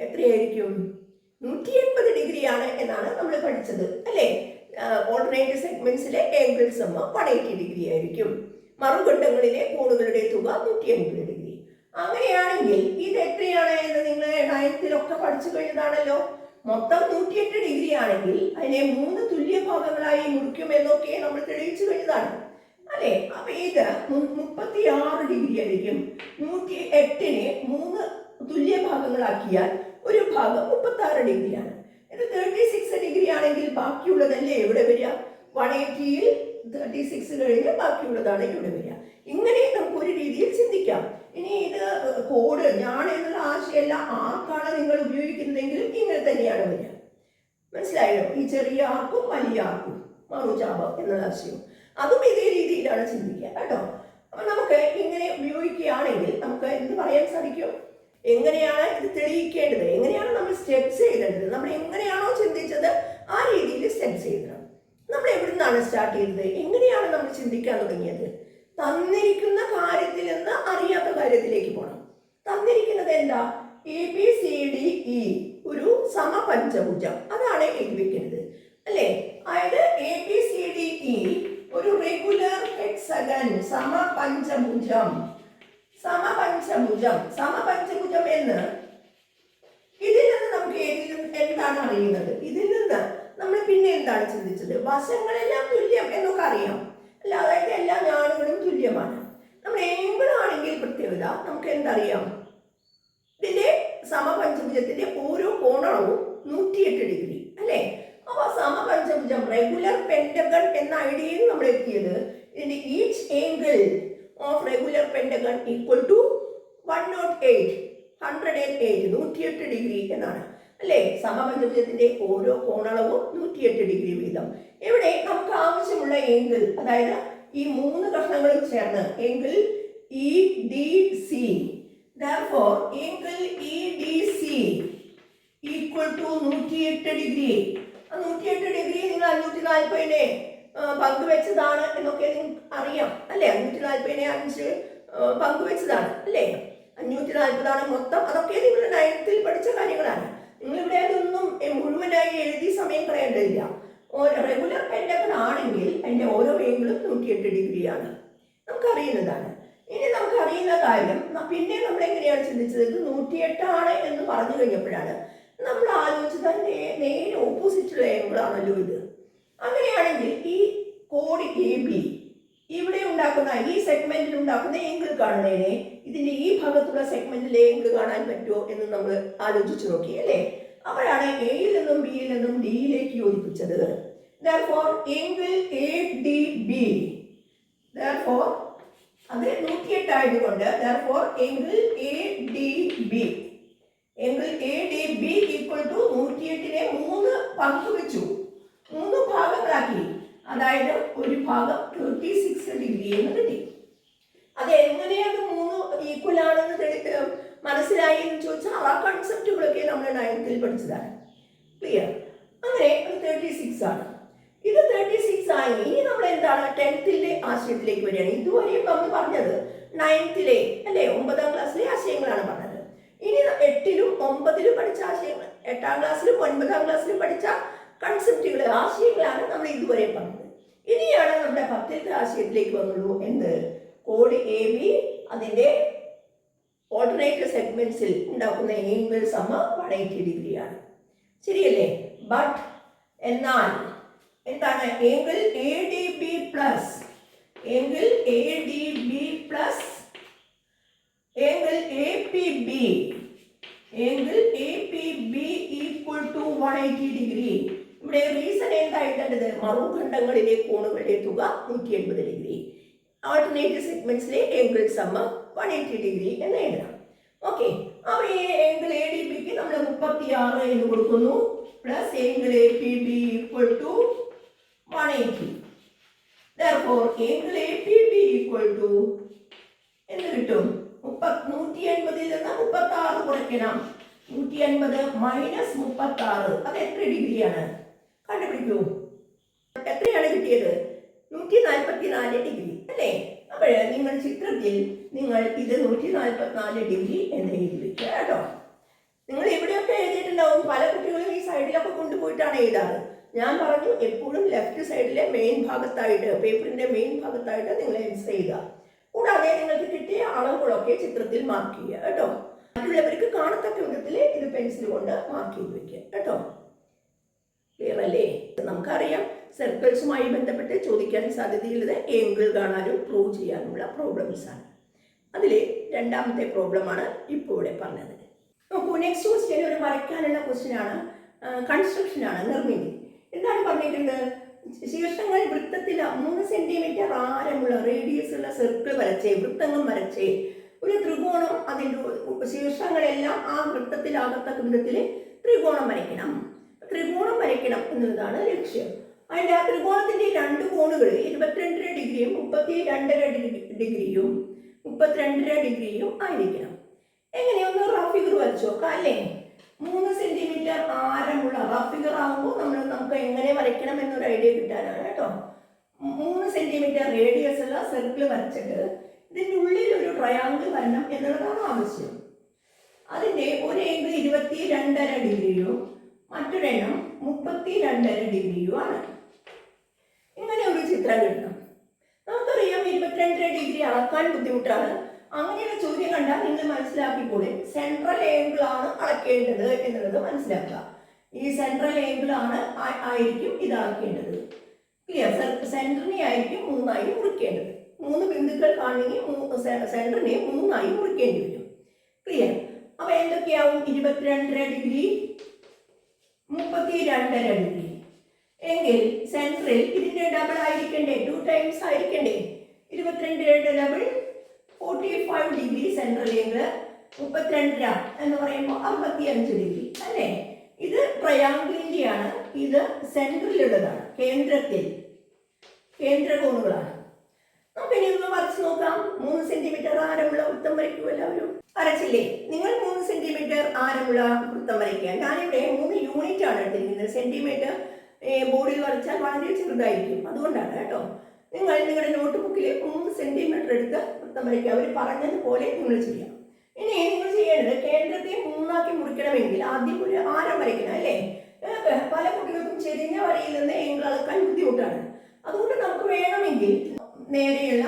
[SPEAKER 1] എത്രയായിരിക്കും? നൂറ്റി എൺപത് ഡിഗ്രിയാണ് എന്നാണ് നമ്മൾ പഠിച്ചത് അല്ലേ? ഓൾട്ടർനേറ്റ് സെഗ്മെന്റ്സിലെ ഏങ്കിൾ സമ്മ വൺ എയ്റ്റി ഡിഗ്രി ആയിരിക്കും. മറുഘട്ടങ്ങളിലെ കോണുകളുടെ തുക നൂറ്റി എൺപത് അങ്ങനെയാണെങ്കിൽ ഇത് എത്രയാണ് എന്ന് നിങ്ങൾ നയനത്തിലൊക്കെ പഠിച്ചു കഴിഞ്ഞതാണല്ലോ. മൊത്തം നൂറ്റിയെട്ട് ഡിഗ്രി ആണെങ്കിൽ അതിനെ മൂന്ന് തുല്യ ഭാഗങ്ങളായി മുറിക്കുമെന്നൊക്കെ നമ്മൾ തെളിയിച്ചു കഴിഞ്ഞതാണ്. അല്ലെ? അപ്പൊ ഇത് മുപ്പത്തി ആറ് ഡിഗ്രി ആയിരിക്കും. നൂറ്റി എട്ടിനെ മൂന്ന് തുല്യ ഭാഗങ്ങളാക്കിയാൽ ഒരു ഭാഗം മുപ്പത്തി ആറ് ഡിഗ്രിയാണ് ഇത് തേർട്ടി സിക്സ് ഡിഗ്രി ആണെങ്കിൽ ബാക്കിയുള്ളതല്ലേ എവിടെ വരിക? വൺ എയ്റ്റിയിൽ തേർട്ടി സിക്സ് കഴിഞ്ഞ് ബാക്കിയുള്ളതാണ് ഇവിടെ വരിക. ഇങ്ങനെ നമുക്ക് ഒരു രീതിയിൽ ചിന്തിക്കാം. ഇനി ഇത് കോഡ് ഞാൻ എന്നുള്ള ആശയമല്ല ആർക്കാണ് നിങ്ങൾ ഉപയോഗിക്കുന്നതെങ്കിലും ഇങ്ങനെ തന്നെയാണ് വരിക മനസ്സിലായോ ഈ ചെറിയ ആർക്കും വലിയ ആർക്കും മറുചാപം എന്നുള്ള ആശയം. അതും ഇതേ രീതിയിലാണ് ചിന്തിക്കുക കേട്ടോ. അപ്പൊ നമുക്ക് ഇങ്ങനെ ഉപയോഗിക്കുകയാണെങ്കിൽ നമുക്ക് എന്ത് പറയാൻ സാധിക്കും? എങ്ങനെയാണ് ഇത് തെളിയിക്കേണ്ടത്? എങ്ങനെയാണ് നമ്മൾ സ്റ്റെപ്സ് ചെയ്തേണ്ടത് നമ്മൾ എങ്ങനെയാണോ ചിന്തിച്ചത് ആ രീതിയിൽ സ്റ്റെപ്സ് ചെയ്യണം. നമ്മൾ എവിടെ നിന്നാണ് സ്റ്റാർട്ട് ചെയ്തത്? എങ്ങനെയാണ് നമ്മൾ ചിന്തിക്കാൻ തുടങ്ങിയത്? തന്നിരിക്കുന്ന കാര്യത്തിൽ നിന്ന് അറിയാത്ത കാര്യത്തിലേക്ക് പോകണം തന്നിരിക്കുന്നത് എന്താ? A B C D E ഒരു സമപഞ്ചഭുജം. അതാണ് എഴുതിക്കുന്നത് അല്ലേ? അതായത് A B C D E ഒരു റെഗുലർ ഹെക്സഗൺ സമപഞ്ചഭുജം. സമപഞ്ചഭുജം. സമപഞ്ചഭുജം എന്ന് ഇതിൽ നിന്ന് നമുക്ക് ഏതിൽ എന്താണ് അറിയുന്നത്? ഇതിൽ നിന്ന് നമ്മൾ പിന്നെ എന്താണ് ചിന്തിച്ചത്? വശങ്ങളെല്ലാം തുല്യം എന്നൊക്കെ അറിയാം. അല്ല അതായത് എല്ലാ ഞാനുകളും തുല്യമാണ്. നമ്മൾ ഏങ്കിളാണെങ്കിൽ പ്രത്യേകത നമുക്ക് എന്തറിയാം? ഇതിന്റെ സമപഞ്ചഭുജത്തിന്റെ ഓരോ കോണളവും നൂറ്റിയെട്ട് ഡിഗ്രി അല്ലേ? അപ്പോൾ സമപഞ്ചഭുജം റെഗുലർ പെൻഡകൺ എന്ന ഐഡിയയിൽ നമ്മൾ എത്തിയത് ഇതിന്റെ each angle of regular pentagon equal to one not eight hundred and eight നൂറ്റിയെട്ട് ഡിഗ്രി എന്നാണ്. അല്ലേ? സമപഞ്ചഭുജത്തിന്റെ ഓരോ കോണളവും നൂറ്റിയെട്ട് ഡിഗ്രി വീതം. ഇവിടെ നമുക്ക് ആവശ്യമുള്ള ഏങ്കിൾ അതായത് ഈ മൂന്ന് കഷ്ണങ്ങളും ചേർന്ന് angle E D C therefore angle EDC equal to നൂറ്റിയെട്ട് ഡിഗ്രി. ആ നൂറ്റിയെട്ട് ഡിഗ്രി നിങ്ങൾ അഞ്ഞൂറ്റി നാൽപ്പതിനെ പങ്കുവെച്ചതാണ് എന്നൊക്കെ നിങ്ങൾക്ക് അറിയാം അല്ലേ? അഞ്ഞൂറ്റി നാൽപ്പതിനെ അഞ്ച് പങ്കുവെച്ചതാണ് അല്ലേ? അഞ്ഞൂറ്റി നാൽപ്പതാണ് മൊത്തം. അതൊക്കെ നിങ്ങൾ നയത്തിൽ പഠിച്ച കാര്യങ്ങളാണ്. നിങ്ങളിവിടെ അതൊന്നും മുഴുവനായി എഴുതി സമയം കളയേണ്ടതില്ല. റെഗുലർ പെൻഡകൾ ആണെങ്കിൽ അതിന്റെ ഓരോ ഏങ്കിളും നൂറ്റിയെട്ട് ഡിഗ്രിയാണ് നമുക്കറിയുന്നതാണ്. ഇനി നമുക്കറിയുന്ന കാര്യം പിന്നെ നമ്മൾ എങ്ങനെയാണ് ചിന്തിച്ചത്? ഇത് നൂറ്റിയെട്ടാണ് എന്ന് പറഞ്ഞു കഴിഞ്ഞപ്പോഴാണ് നമ്മൾ ആലോചിച്ചത് നേരെ ഓപ്പോസിറ്റുള്ള ഏങ്കിളാണല്ലോ ഇത്. അങ്ങനെയാണെങ്കിൽ ഈ കോഡ് എ ബി ഇവിടെ ഉണ്ടാക്കുന്ന ഈ സെഗ്മെന്റിൽ ഉണ്ടാക്കുന്ന ഏങ്കിൾ കാണുന്നതിനെ ഇതിന്റെ ഈ ഭാഗത്തുള്ള സെഗ്മെന്റിലെ ഏങ്കിൾ കാണാൻ പറ്റുമോ എന്ന് നമ്മൾ ആലോചിച്ചു നോക്കി അല്ലേ? അവരാണ് എയിൽ നിന്നും ബിയിൽ നിന്നും ഡിയിലേക്ക് യോജിപ്പിച്ചത്. അത് നൂറ്റിയെട്ട് ആയതുകൊണ്ട് എങ്കിൽ നൂറ്റിയെട്ടിനെ മൂന്ന് പങ്കുവെച്ചു. മൂന്ന് ഭാഗങ്ങളാക്കി. അതായത് ഒരു ഭാഗം തേർട്ടി സിക്സ് ഡിഗ്രി എന്ന് കിട്ടി. അത് എങ്ങനെയത് മൂന്ന് ഈക്വൽ ആണെന്ന് മനസ്സിലായി എന്ന് ചോദിച്ചാൽ ആ കൺസെപ്റ്റുകളൊക്കെ നമ്മൾ നയനത്തിൽ പഠിച്ചതാണ്. ക്ലിയർ അങ്ങനെ തേർട്ടി സിക്സ് ആണ്. ഇത് തേർട്ടി സിക്സ് ആയി. ഇനി നമ്മൾ എന്താണ് ടെൻത്തിന്റെ ആശയത്തിലേക്ക് വരികയാണ്. ഇതുവരെയും നമ്മൾ പറഞ്ഞത് നയൻത്തിലെ അല്ലെ? ഒമ്പതാം ക്ലാസ്സിലെ ആശയങ്ങളാണ് പറഞ്ഞത്. ഇനി എട്ടിലും ഒമ്പതിലും പഠിച്ച ആശയങ്ങൾ എട്ടാം ക്ലാസ്സിലും ഒൻപതാം ക്ലാസ്സിലും പഠിച്ച കൺസെപ്റ്റുകൾ ആശയങ്ങളാണ് നമ്മൾ ഇതുവരെ പറഞ്ഞത്. ഇനിയാണ് നമ്മുടെ പത്തിലത്തെ ആശയത്തിലേക്ക് വന്നുള്ളൂ എന്ത് കോഡ് എ ബി അതിന്റെ ഓൾട്ടർനേറ്റീവ് സെഗ്മെന്റ്സിൽ ഉണ്ടാക്കുന്ന ഏംഗിൾ സമ വൺ എയ്റ്റി ഡിഗ്രിയാണ് ശരിയല്ലേ? ബട്ട് എന്നാൽ എന്താണ്? Angle A D B plus angle A D B plus angle A P B angle A P B equal to one eighty degree ഇവിടെ റീസൺ എന്തായിട്ടുണ്ട്? മറുഖണ്ഡങ്ങളിലെ കോണുകളുടെ തുക നൂറ്റി എൺപത് ഡിഗ്രി ആൾട്ടർനേറ്റീവ് സെഗ്മെന്റ്സിലെ ഏംഗിൾ സമ്മ വൺ എയ്റ്റി ഡിഗ്രി എന്ന് എഴുതാം. ഓക്കെ അപ്പോൾ ഈ ഏംഗിൾ എ ഡി ബിക്ക് നമ്മൾ മുപ്പത്തി ആറ് എന്ന് കൊടുക്കുന്നു. Plus angle A P B equal to one eighty angle A P B equal to എന്ത് കിട്ടും. മുപ്പത് നൂറ്റി എൺപതിൽ നിന്ന് മുപ്പത്തി ആറ് കുറയ്ക്കണം. നൂറ്റി എൺപത് മൈനസ് മുപ്പത്തി ആറ് അത് എത്ര ഡിഗ്രിയാണ്? കണ്ടുപിടിക്കൂ എത്രയാണ് കിട്ടിയത്? നൂറ്റി നാൽപ്പത്തി നാല് ഡിഗ്രി അല്ലേ? അപ്പോൾ നിങ്ങൾ ചിത്രത്തിൽ നിങ്ങൾ ഇത് നൂറ്റി നാൽപ്പത്തി നാല് ഡിഗ്രി എന്ന് എഴുതി വെക്കുക കേട്ടോ. നിങ്ങൾ എവിടെയൊക്കെ എഴുതിയിട്ടുണ്ടാവും. പല കുട്ടികളും ഈ സൈഡിലൊക്കെ കൊണ്ടുപോയിട്ടാണ് എഴുതാറ്. ഞാൻ പറഞ്ഞു എപ്പോഴും ലെഫ്റ്റ് സൈഡിലെ മെയിൻ ഭാഗത്തായിട്ട് പേപ്പറിന്റെ മെയിൻ ഭാഗത്തായിട്ട് നിങ്ങൾ എൻസ് ചെയ്യുക. കൂടാതെ നിങ്ങൾക്ക് കിട്ടിയ അളവുകളൊക്കെ ചിത്രത്തിൽ മാർക്ക് ചെയ്യുക കേട്ടോ. മറ്റുള്ളവർക്ക് കാണത്തക്ക വിധത്തിൽ ഇത് പെൻസിൽ കൊണ്ട് മാർക്ക് ചെയ്ത് വെക്കുക കേട്ടോ. ക്ലിയർ അല്ലേ നമുക്കറിയാം സർക്കിൾസുമായി ബന്ധപ്പെട്ട് ചോദിക്കാൻ സാധ്യതയുള്ളത് ഏങ്കിൾ കാണാനും പ്രൂവ് ചെയ്യാനുമുള്ള പ്രോബ്ലംസ് ആണ്. അതിൽ രണ്ടാമത്തെ പ്രോബ്ലമാണ് ഇപ്പോൾ ഇവിടെ പറഞ്ഞത്. നോക്കൂ നെക്സ്റ്റ് ക്വസ്റ്റ്യൻ ഒരു വരയ്ക്കാനുള്ള കൺസ്ട്രക്ഷൻ ആണ്. നിർമ്മിതി. എന്താണ് പറഞ്ഞിട്ടുണ്ട് ശീർഷങ്ങൾ വൃത്തത്തിൽ മൂന്ന് സെന്റിമീറ്റർ ആരമുള്ള റേഡിയസ് ഉള്ള സർക്കിൾ വരച്ചേ വൃത്തങ്ങൾ വരച്ചേ. ഒരു ത്രികോണം അതിന്റെ ശീർഷങ്ങളെല്ലാം ആ വൃത്തത്തിലാകത്തക്ക വിധത്തിൽ ത്രികോണം വരയ്ക്കണം. ത്രികോണം വരയ്ക്കണം എന്നുള്ളതാണ് ലക്ഷ്യം. അതിന്റെ ആ ത്രികോണത്തിന്റെ രണ്ട് കോണുകൾ ഇരുപത്തിരണ്ടര ഡിഗ്രിയും മുപ്പത്തി രണ്ടര ഡിഗ്രിയും മുപ്പത്തിരണ്ടര ഡിഗ്രിയും ആയിരിക്കണം. എങ്ങനെയൊന്ന് റഫ് ഫിഗർ വരച്ചു നോക്കാം അല്ലേ? മൂന്ന് സെന്റിമീറ്റർ ആരമുള്ള റഫ് ഫിഗർ ആകുമ്പോൾ നമ്മൾ നമുക്ക് എങ്ങനെ വരയ്ക്കണം എന്നൊരു ഐഡിയ കിട്ടാനാണ് കേട്ടോ. മൂന്ന് സെന്റിമീറ്റർ റേഡിയസ് ഉള്ള സർക്കിൾ വരച്ചിട്ട് ഇതിന്റെ ഉള്ളിൽ ഒരു ട്രയാങ്കിൾ വരണം എന്നുള്ളതാണ് ആവശ്യം. അതിന്റെ ഒരു ഏങ്കിൾ ഇരുപത്തി രണ്ടര ഡിഗ്രിയും മറ്റൊരെണ്ണം മുപ്പത്തി രണ്ടര ഡിഗ്രിയും ആണ് ഇങ്ങനെ ഒരു ചിത്രം കിട്ടണം നമുക്കറിയാം ഇരുപത്തിരണ്ടര ഡിഗ്രി അളക്കാൻ ബുദ്ധിമുട്ടാണ്. അങ്ങനെയുള്ള ചോദ്യം കണ്ടാൽ നിങ്ങൾ മനസ്സിലാക്കിക്കൂടെ? സെൻട്രൽ ഏംഗിൾ ആണ് അളക്കേണ്ടത് എന്നുള്ളത് മനസ്സിലാക്കുക. ഈ സെൻട്രൽ ഏംഗിൾ ആണ് ആയിരിക്കും ഇത് അളക്കേണ്ടത്. ക്ലിയർ സെന്ററിനെ ആയിരിക്കും മൂന്നായി മുറിക്കേണ്ടത്. മൂന്ന് ബിന്ദുക്കൾ കാണണമെങ്കിൽ സെന്ററിനെ മൂന്നായി മുറിക്കേണ്ടി വരും. ക്ലിയർ അപ്പോൾ എന്തൊക്കെയാവും? ഇരുപത്തിരണ്ടര ഡിഗ്രി മുപ്പത്തി രണ്ടര ഡിഗ്രി. എങ്കിൽ സെൻട്രൽ ഇതിന്റെ ഡബിൾ ആയിരിക്കണ്ടേ? ടു ടൈംസ് ആയിരിക്കണ്ടേ? ഇരുപത്തിരണ്ട് double forty five degree central എങ്കിൽ മുപ്പത്തിരണ്ടര എന്ന് പറയുമ്പോൾ അമ്പത്തി അഞ്ച് ഡിഗ്രി അല്ലേ? ഇത് ട്രയാങ്കിളിന്റെയാണ് ഇത് സെൻട്രലിലുള്ളതാണ് കേന്ദ്രത്തിൽ. കേന്ദ്ര കോണുകളാണ്. നമുക്ക് ഇനി ഒന്ന് വരച്ച് നോക്കാം. മൂന്ന് സെന്റിമീറ്റർ ആരമുള്ള വൃത്തം വരയ്ക്കൂ എല്ലാവരും. വരച്ചില്ലേ? നിങ്ങൾ മൂന്ന് സെന്റിമീറ്റർ ആരമുള്ള വൃത്തം വരയ്ക്കുക. ഞാനിവിടെ മൂന്ന് യൂണിറ്റ് ആണ് എടുത്തിരിക്കുന്നത്. സെന്റിമീറ്റർ ബോർഡിൽ വരച്ചാൽ വളരെ ചെറുതായിരിക്കും. അതുകൊണ്ടാണ് കേട്ടോ. നിങ്ങൾ നിങ്ങളുടെ നോട്ട് ബുക്കിൽ മൂന്ന് സെന്റിമീറ്റർ എടുത്ത് വൃത്തം വരയ്ക്കുക. അവർ പറഞ്ഞതുപോലെ നിങ്ങൾ ചെയ്യാം. ഇനി നിങ്ങൾ ചെയ്യേണ്ടത് കേന്ദ്രത്തെ മൂന്നാക്കി മുറിക്കണമെങ്കിൽ ആദ്യം ഒരു ആരം വരയ്ക്കണം അല്ലേ? പല കുട്ടികൾക്കും ചെരിഞ്ഞ വരയിൽ നിന്ന് എങ്കിൽ അളക്കാൻ ബുദ്ധിമുട്ടാണ്. അതുകൊണ്ട് നമുക്ക് വേണമെങ്കിൽ നേരെയുള്ള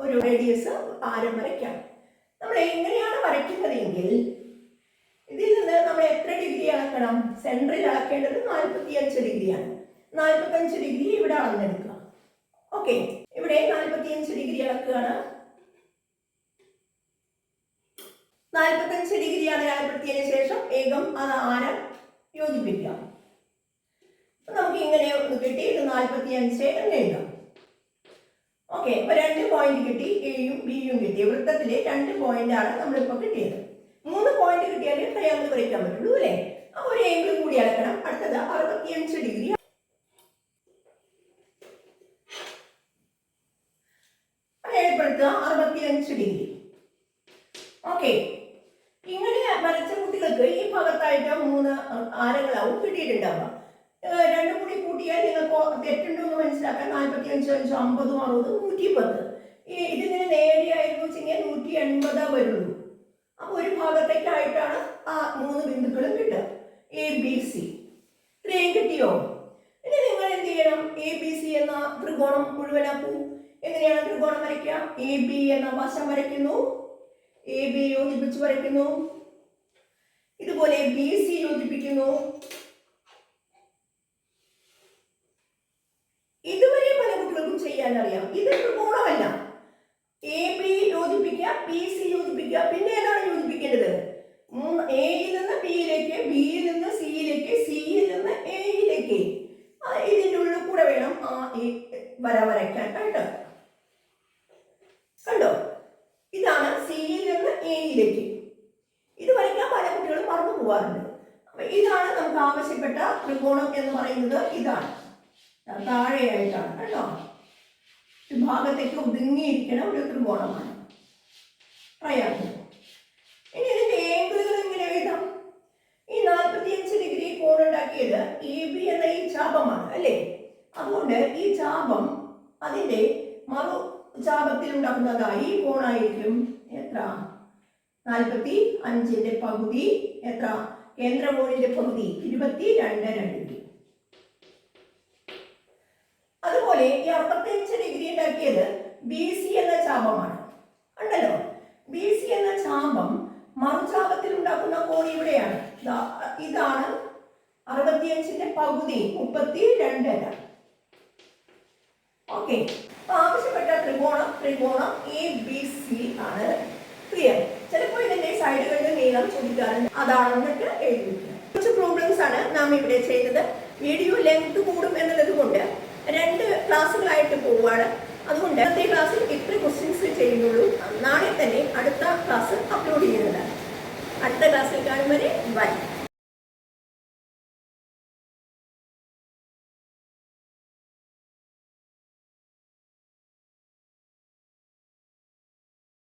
[SPEAKER 1] ഒരു റേഡിയസ് ആരം വരയ്ക്കാം. നമ്മൾ എങ്ങനെയാണ് വരയ്ക്കുന്നതെങ്കിൽ ഇതിൽ നിന്ന് നമ്മൾ എത്ര ഡിഗ്രി അളക്കണം? സെന്ററിൽ അളക്കേണ്ടത് നാൽപ്പത്തി അഞ്ച് ഡിഗ്രിയാണ് നാൽപ്പത്തഞ്ച് ഡിഗ്രി ഇവിടെ അളന്നെടുക്കുക. ഓക്കെ ഇവിടെ നാൽപ്പത്തി അഞ്ച് ഡിഗ്രി അളക്കുകയാണ് നാൽപ്പത്തഞ്ച് ഡിഗ്രിയാണ് അളപ്പെടുത്തിയതിനു ശേഷം ഏകം അത് ആരം യോജിപ്പിക്കാം നമുക്ക് ഇങ്ങനെ ഒന്ന് കിട്ടി. ഇത് നാൽപ്പത്തി അഞ്ച് എന്ന് എഴുതാം. ഓക്കെ അപ്പൊ രണ്ട് പോയിന്റ് കിട്ടി എയും ബിയും കിട്ടി. വൃത്തത്തിലെ രണ്ട് പോയിന്റ് ആണ് നമ്മളിപ്പോൾ കിട്ടിയത്. മൂന്ന് പോയിന്റ് കിട്ടിയാലേ ട്രയാങ്കിൾ വരയ്ക്കാൻ പറ്റുള്ളൂ അല്ലേ? അപ്പൊ ഒരു ഏങ്കിൾ കൂടി അടക്കണം അടുത്തത് അറുപത്തിയഞ്ച് ഡിഗ്രി അടയാളപ്പെടുത്തുക അറുപത്തിയഞ്ച് ഡിഗ്രി ഓക്കെ ഇങ്ങനെ വരച്ച കുട്ടികൾക്ക് ഈ ഭാഗത്തായിട്ട് മൂന്ന് ആരങ്ങളാവും കിട്ടിയിട്ടുണ്ടാവുക. രണ്ടും കൂട്ടിയാൽ നിങ്ങൾക്ക് തെറ്റുണ്ടോ എന്ന് മനസ്സിലാക്കാൻ നാൽപ്പത്തി അഞ്ച് അഞ്ചോ അമ്പതും അറുപതും നൂറ്റി പത്ത് ഈ ഇതിങ്ങനെ നേരെയായിരുന്നു വെച്ചെങ്കിൽ നൂറ്റി എൺപത് വരുള്ളൂ. അപ്പൊ ഒരു ഭാഗത്തേക്കായിട്ടാണ് ആ മൂന്ന് ബിന്ദുക്കളും കിട്ടുക. എ ബി സി ഇത്രയും കിട്ടിയോ? ഇനി നിങ്ങൾ എന്ത് ചെയ്യണം? എ ബി സി എന്ന ത്രികോണം മുഴുവനാക്കൂ. എങ്ങനെയാണ് ത്രികോണം വരയ്ക്കുക? എ ബി എന്ന വശം വരയ്ക്കുന്നു. എ ബി യോജിപ്പിച്ച് വരയ്ക്കുന്നു. ഇതുപോലെ ബി സി യോജിപ്പിക്കുന്നു ഇതുവരെ പല ചെയ്യാനറിയാം. ഇത് ത്രികോണമല്ല എ ബി യോജിപ്പിക്കുക പി സി യോജിപ്പിക്കുക പിന്നെ ഏതാണ് യോജിപ്പിക്കേണ്ടത്? എയിൽ നിന്ന് ബിയിലേക്ക് ബിയിൽ നിന്ന് സിയിലേക്ക് സിയിൽ നിന്ന് എയിലേക്ക് ഇതിന്റെ ഉള്ളിൽ കൂടെ വേണം ആ ഈ വര വരയ്ക്കാൻ കേട്ടോ കണ്ടോ ഇതാണ് സിയിൽ നിന്ന് എയിലേക്ക് ഇത് വരയ്ക്കാൻ പല കുട്ടികളും മറന്നു പോകാറുണ്ട് അപ്പൊ ഇതാണ് നമുക്ക് ആവശ്യപ്പെട്ട ത്രികോണം എന്ന് പറയുന്നത് ഇതാണ് താഴെയായിട്ടാണ് കേട്ടോ ഈ ഭാഗത്തേക്ക് ഒതുങ്ങിയിരിക്കുന്ന ഒരു ത്രികോണമാണ് ട്രയാങ്കിൾ ഇനി ഇതിന്റെ ഏങ്കിളുകൾ എങ്ങനെ എഴുതാം? ഈ നാൽപ്പത്തിയഞ്ച് ഡിഗ്രി കോൺ ഉണ്ടാക്കിയത് എ ബി എന്ന ഈ ചാപമാണ് അല്ലേ? അതുകൊണ്ട് ഈ ചാപം അതിന്റെ മറു ചാപത്തിൽ ഉണ്ടാക്കുന്നതായി കോണായിരിക്കും എത്ര? നാൽപ്പത്തി അഞ്ചിന്റെ പകുതി എത്ര? കേന്ദ്ര കോണിന്റെ പകുതി ഇരുപത്തി രണ്ട് ഡിഗ്രി അതുപോലെ ഈ അറുപത്തഞ്ച് ഡിഗ്രി ഉണ്ടാക്കിയത് ബി സി എന്ന ചാപമാണ് ഉണ്ടല്ലോ? ബി സി എന്ന ചാപം മറുചാപത്തിൽ ഉണ്ടാക്കുന്ന കോൺ ഇവിടെയാണ്. ഇതാണ് അറുപത്തിയഞ്ചിന്റെ പകുതി മുപ്പത്തി രണ്ടര ഓക്കെ. ആവശ്യപ്പെട്ട ത്രികോണം ത്രികോണം എ ബി സി ആണ് ക്ലിയർ ചിലപ്പോൾ ഇതിന്റെ സൈഡുകളുടെ നീളം ചോദിക്കാറുണ്ട്. അതാണെന്നിട്ട് എഴുതി. കുറച്ച് പ്രോബ്ലംസ് ആണ് നാം ഇവിടെ ചെയ്തത്. വീഡിയോ ലെങ്ത് കൂടും എന്നുള്ളത് കൊണ്ട് രണ്ട് ക്ലാസ്സുകളായിട്ട് പോവുകയാണ്. അതുകൊണ്ട് ഇന്നത്തെ ക്ലാസ്സിൽ ഇത്ര ക്വസ്റ്റ്യൻസ് ചെയ്യുന്നുള്ളൂ. നാളെ തന്നെ അടുത്ത ക്ലാസ് അപ്ലോഡ് ചെയ്യുന്നതാണ്. അടുത്ത ക്ലാസ്സിൽ കാണും വരെ ബൈ.